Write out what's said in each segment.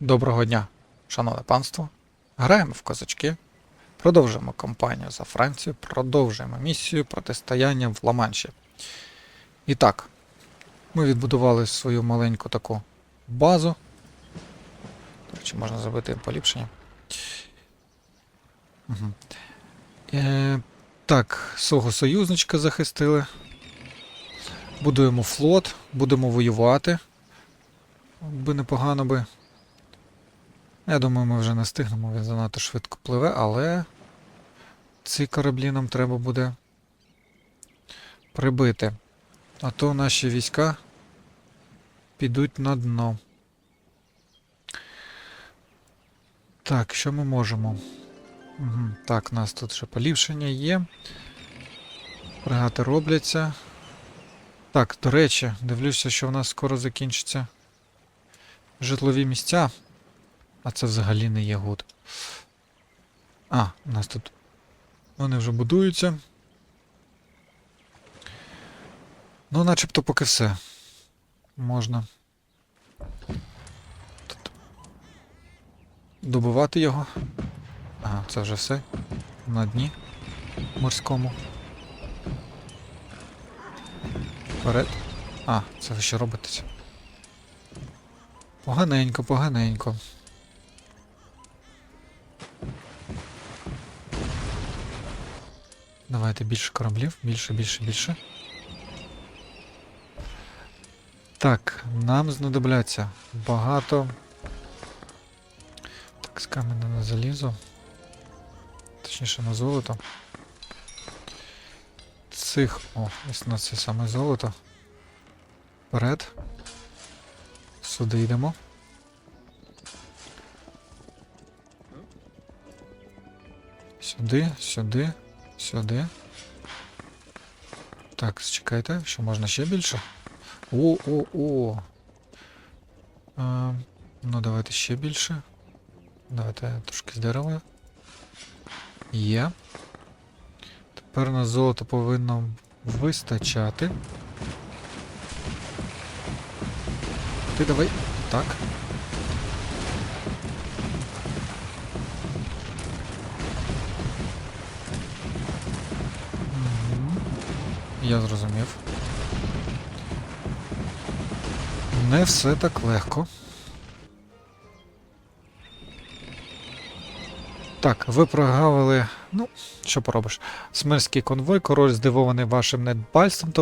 Доброго дня, шановне панство. Граємо в козачки. Продовжуємо кампанію за Францію, продовжуємо місію протистояння в Ла-Манші. І так, ми відбудували свою маленьку таку базу. До речі, можна зробити поліпшення. Угу. Е, так, свого союзничка захистили. Будуємо флот, будемо воювати. Би непогано би. Я думаю, ми вже не встигнемо, він занадто швидко пливе, але ці кораблі нам треба буде прибити. А то наші війська підуть на дно. Так, що ми можемо? Угу. Так, у нас тут ще поліпшення є. Фрегати робляться. Так, до речі, дивлюся, що в нас скоро закінчаться житлові місця. А це взагалі не є гуд. А, у нас тут. Вони вже будуються. Ну, начебто поки все. Можна. Тут. Добивати його. Ага, це вже все. На дні морському. Вперед. А, це ви що робитеся? Поганенько, поганенько. Давайте більше кораблів, більше, більше, більше. Так, нам знадобляться багато. Так, з каменя на залізо. Точніше на золото. Цих. О, ось на це саме золото. Вперед. Сюди йдемо. Сюди, сюди, сюди. Так, чекайте, що можна ще більше? О, о, о. Ну, давайте ще більше. Давайте трошки з дерева. Є. Тепер на золото повинно вистачати. Ти давай. Так. Я зрозумів. Не все так легко. Так, ви прогавили. Ну, що поробиш? Смерський конвой, король здивований вашим недбальством,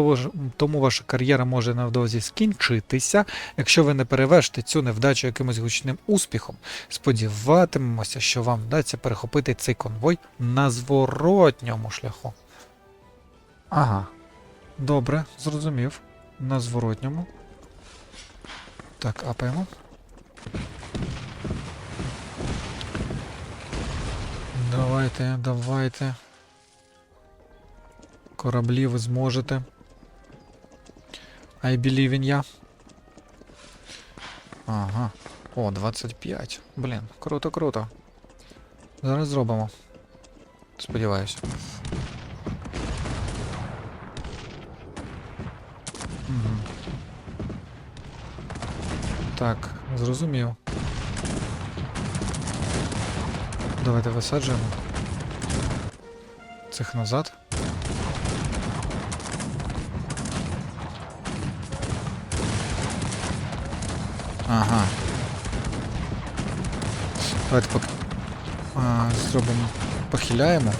тому, ваша кар'єра може невдовзі скінчитися, якщо ви не перевершите цю невдачу якимось гучним успіхом. Сподіватимемося, що вам вдасться перехопити цей конвой на зворотньому шляху. Ага. Добре, зрозумів. На зворотньому. Так, апаємо. Давайте, давайте. Кораблі ви зможете. I believe in ya. Ага. О, 25. Блін, круто, круто. Зараз зробимо. Сподіваюся. Так, зрозумів. Давайте висаджуємо. Цих назад. Ага. Давайте поки а, зробимо. Похиляємо.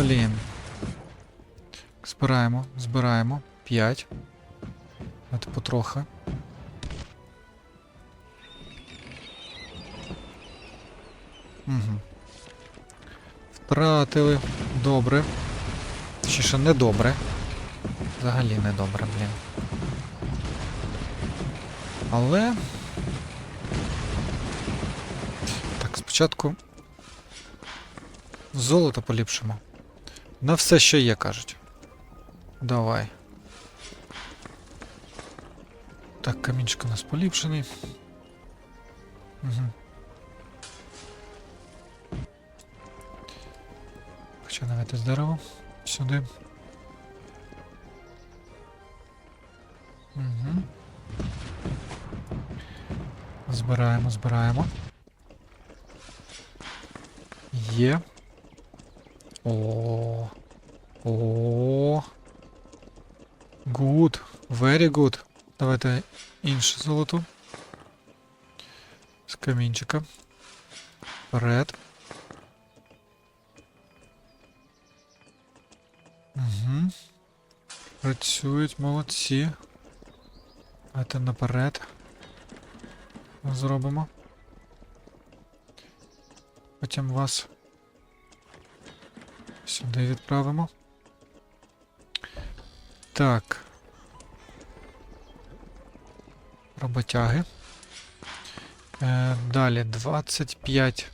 Блін. Збираємо, збираємо. 5. Давайте потрохи. Угу. Втратили. Добре. Ще не добре. Взагалі не добре, блін. Але. Так, спочатку. Золото поліпшимо. На все, що є, кажуть. Давай. Так, камінчик у нас поліпшений. Угу. Хоча давайте з дерева. Сюди. Угу. Збираємо, збираємо. Є. О. О. Good. Very good. Давайте інше золото. З камінчика. Вперед. Угу. Працюють, молодці. Давайте наперед. Зробимо. Потім вас сюди відправимо. Так. Роботяги. Е, далі 25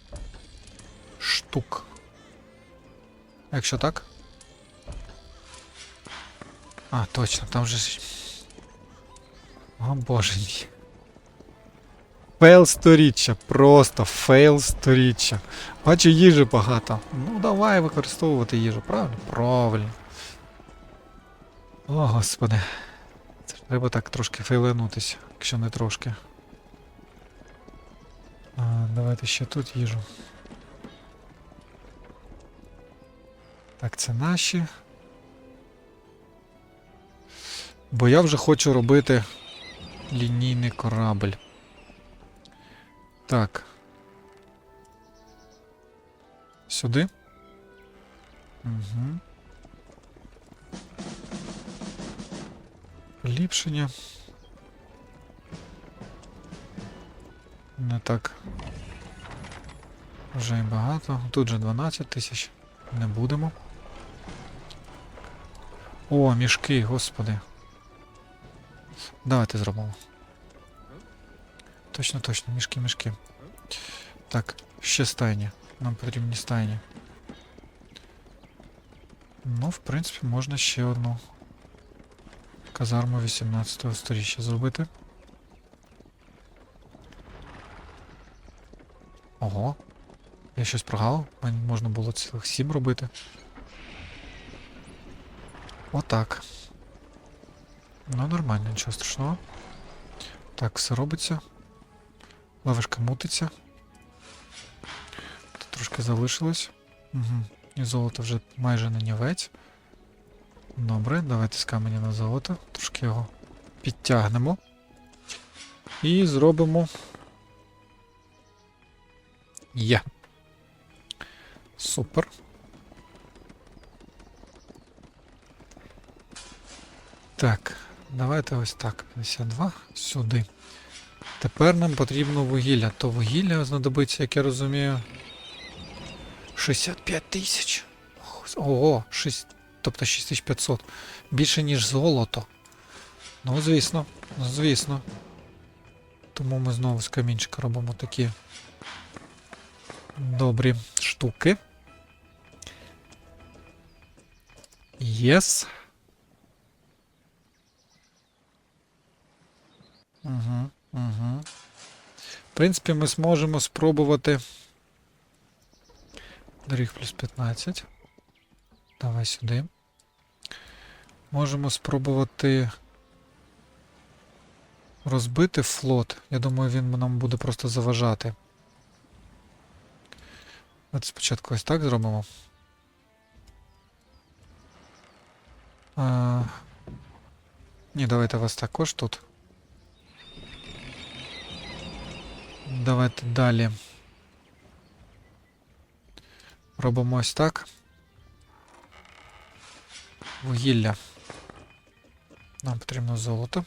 штук. Якщо так. А, точно, там же. О боже мій. Фейл сторіччя, просто фейл сторіччя. Бачу, їжі багато. Ну давай використовувати їжу, правильно? Правильно. О, господи. Це ж треба так трошки фейленутися, якщо не трошки. А, давайте ще тут їжу. Так, це наші. Бо я вже хочу робити лінійний корабль. Так. Сюди. Угу. Поліпшення. Не так. Вже і багато. Тут же 12 тисяч. Не будемо. О, мішки, господи. Давайте зробимо. Точно, точно, мішки, мішки. Так, ще стайні. Нам потрібні стайні. Ну, в принципі, можна ще одну казарму 18 сторіччя зробити. Ого. Я щось прогав. Мені можна було цілих 7 робити. Отак. Ну, нормально, нічого страшного. Так, все робиться. Лавишка мутиться. Тут трошки залишилось. Угу. І золото вже майже на нівець. Добре, давайте з каменя на золото. Трошки його підтягнемо. І зробимо. Є. Супер. Так, давайте ось так. 52 сюди. Тепер нам потрібно вугілля. То вугілля знадобиться, як я розумію. 65 тисяч. Ого, 6, тобто 6500. Більше, ніж золото. Ну, звісно, ну, звісно. Тому ми знову з камінчика робимо такі добрі штуки. Єс. Угу, угу. В принципі, ми зможемо спробувати. Доріг плюс 15. Давай сюди. Можемо спробувати розбити флот. Я думаю, він нам буде просто заважати. От спочатку ось так зробимо. А... Ні, давайте вас також тут. Давайте далі. Робимо ось так. Вугілля. Нам потрібно золото.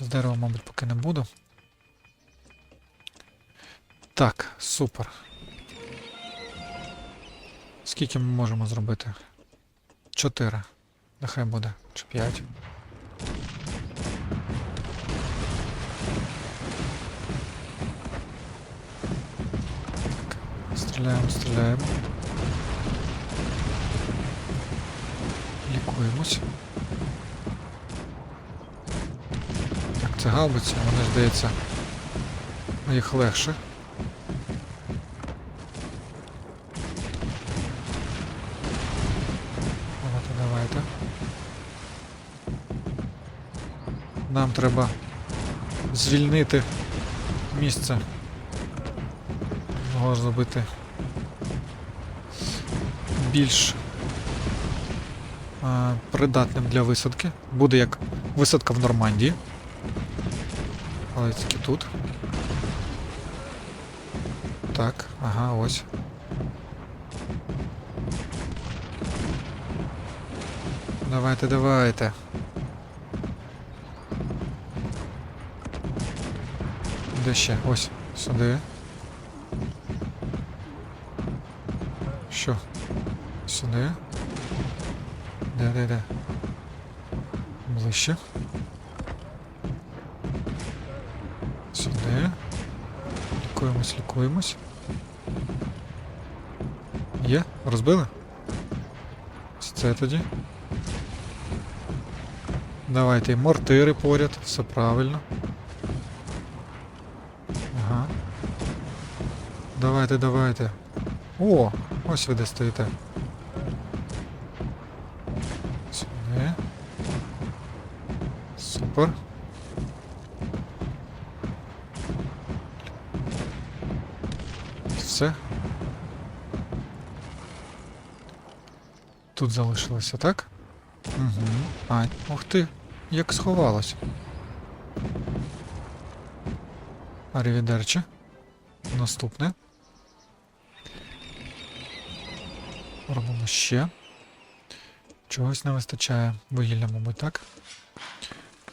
З дерева, мабуть, поки не буду. Так, супер. Скільки ми можемо зробити? Чотири. Нехай буде. Чи п'ять. Стріляємо, стріляємо. Лікуємось. Так, це гаубиці, вони здається. Їх легше. Давайте. Давайте. Нам треба звільнити місце. Його зробити більш е, придатним для висадки. Буде як висадка в Нормандії. Але тільки тут. Так, ага, ось. Давайте, давайте. Де ще? Ось, сюди. Що? Сюди. Де, де, де? Ближче. Сюди. Лікуємось, лікуємось. Є? Розбили? Це тоді. Давайте і мортири поряд, все правильно. Ага. Давайте, давайте. О, ось ви де стоїте. Супер. Все. Тут залишилося, так? Угу. А, ух ти, як сховалось. Арівідерче. Наступне. Робимо ще. Чогось не вистачає. Вугілля, мабуть, так.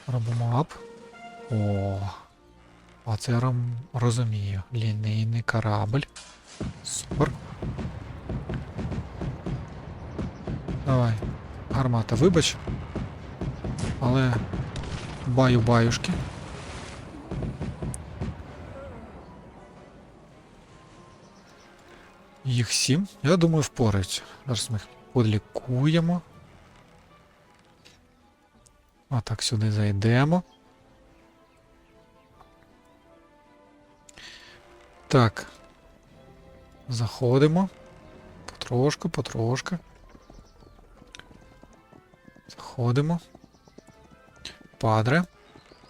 Робимо ап. О. А це я розумію. Лінійний корабль. Супер. Давай. Гармата, вибач. Але баю-баюшки. Їх сім. Я думаю, впораються. Зараз ми їх полікуємо. А так сюди зайдемо. Так. Заходимо. Потрошку, потрошку. Заходимо. Падре.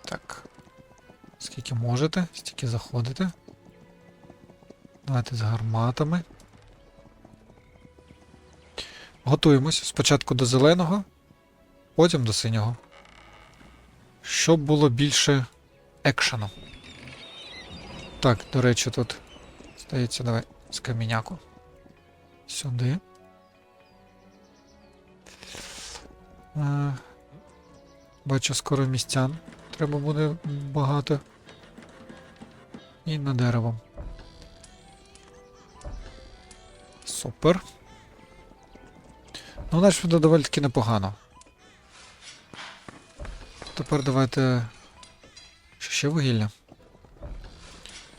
Так. Скільки можете, стільки заходите. Давайте з гарматами. Готуємось спочатку до зеленого, потім до синього. Щоб було більше екшену. Так, до речі, тут здається, давай з каміняку. Сюди. Е, бачу, скоро містян треба буде багато. І на дерево. Супер. Ну, наче буде доволі таки непогано. Тепер давайте. Що ще вугілля?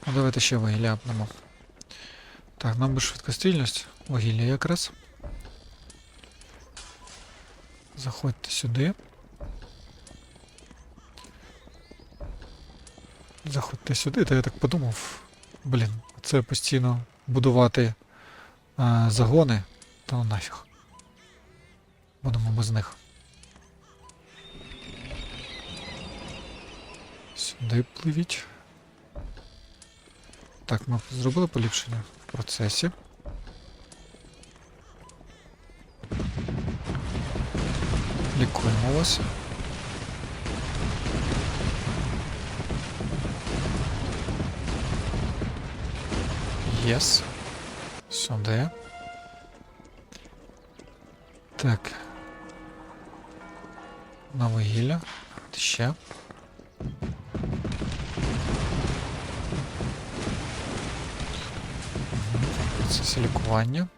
Ну, давайте ще вугілля апнемо. Так, нам би швидкострільність. Вугілля якраз. Заходьте сюди. Заходьте сюди, та я так подумав. Блін, це постійно будувати а, загони, то нафіг. Будемо без них. Сюди пливіть. Так, ми зробили поліпшення в процесі. Лікуємо вас. Єс. Сюди. Так. На вугілля. Ще. В лікування.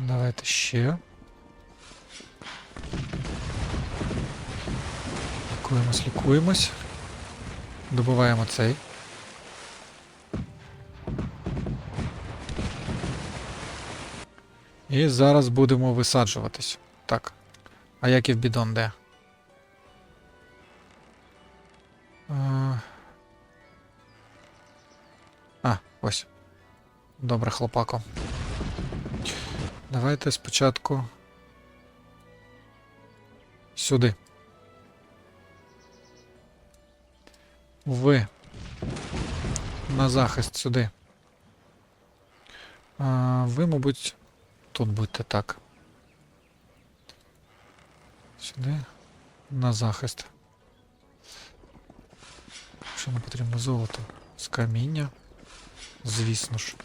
Давайте ще. Лікуємось, лікуємось. Добуваємо цей. І зараз будемо висаджуватись. Так. А як і в бідон де? Добре, хлопако. Давайте спочатку. Сюди. Ви. На захист сюди. А, ви, мабуть, тут будьте так. Сюди. На захист. Що нам потрібно золото? З каміння. Звісно ж.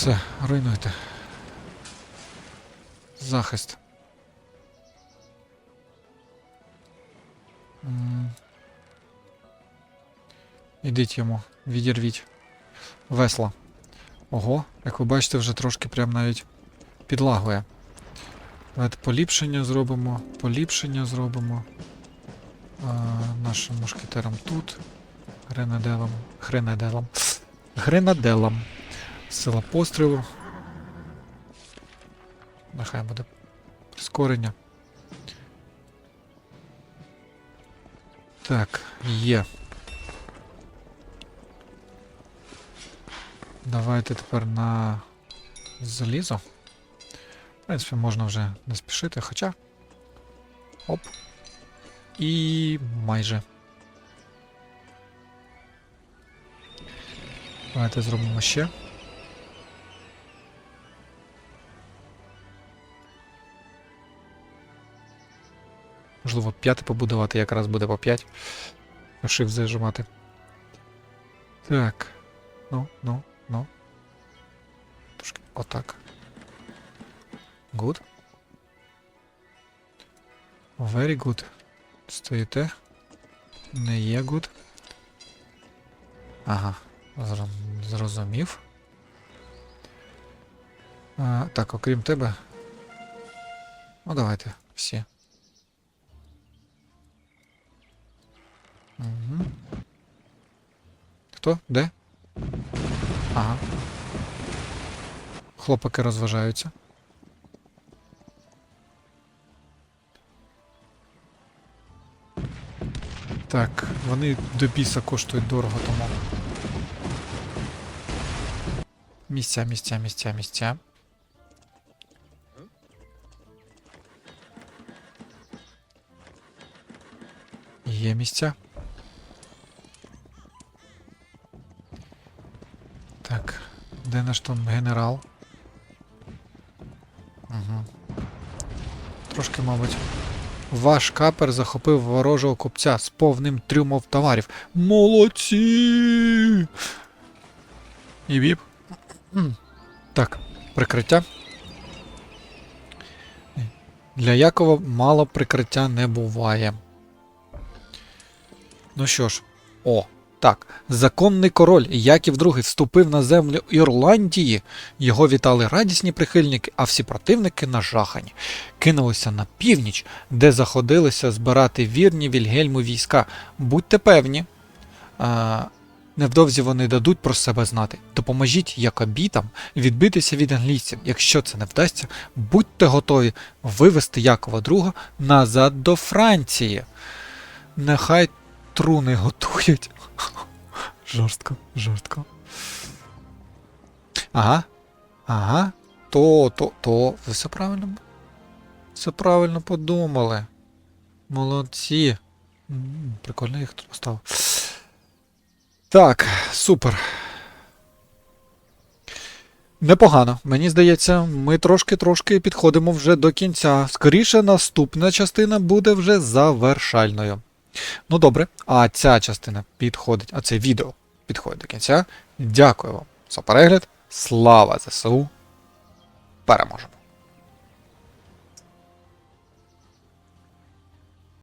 Все, руйнуйте. Захист. Ідіть йому, відірвіть. Весла. Ого, як ви бачите, вже трошки прям навіть підлагує. Давайте поліпшення зробимо, поліпшення зробимо. А, нашим мушкетерам тут. Гренаделам. Гренаделам. Гренаделам. Сила пострілу. Нехай буде прискорення. Так, є. Давайте тепер на залізо. В принципі, можна вже не спішити, хоча. Оп. І майже. Давайте зробимо ще. Можливо, п'яти побудувати, якраз буде по 5. Shift зажимати. Так. Ну, ну, ну. Трошки отак. Good. Very good. Стоїте. Не є good. Ага. зро- Зрозумів. А, так, окрім тебе. Ну, давайте всі. Хто? Де? Ага. Хлопаки розважаються. Так, вони до біса коштують дорого тому. Місця, місця, місця, місця. Є місця. Де наш там генерал? Угу. Трошки, мабуть. Ваш капер захопив ворожого купця з повним трюмом товарів. Молодці! І віп. Так, прикриття. Для Якова мало прикриття не буває. Ну що ж, о, так. Законний король Яків II вступив на землю Ірландії. Його вітали радісні прихильники, а всі противники нажахані. Кинулися на північ, де заходилися збирати вірні Вільгельму війська. Будьте певні. А, невдовзі вони дадуть про себе знати. Допоможіть якобітам відбитися від англійців. Якщо це не вдасться, будьте готові вивести Якова II назад до Франції. Нехай труни готують. Жорстко, жорстко. Ага. Ага. То, то, то. Ви все правильно. Все правильно подумали. Молодці. М, Прикольно їх тут поставив. Так, супер. Непогано. Мені здається, ми трошки-трошки підходимо вже до кінця. Скоріше, наступна частина буде вже завершальною. Ну добре, а ця частина підходить, а це відео підходить до кінця. Дякую вам за перегляд. Слава ЗСУ. Переможемо!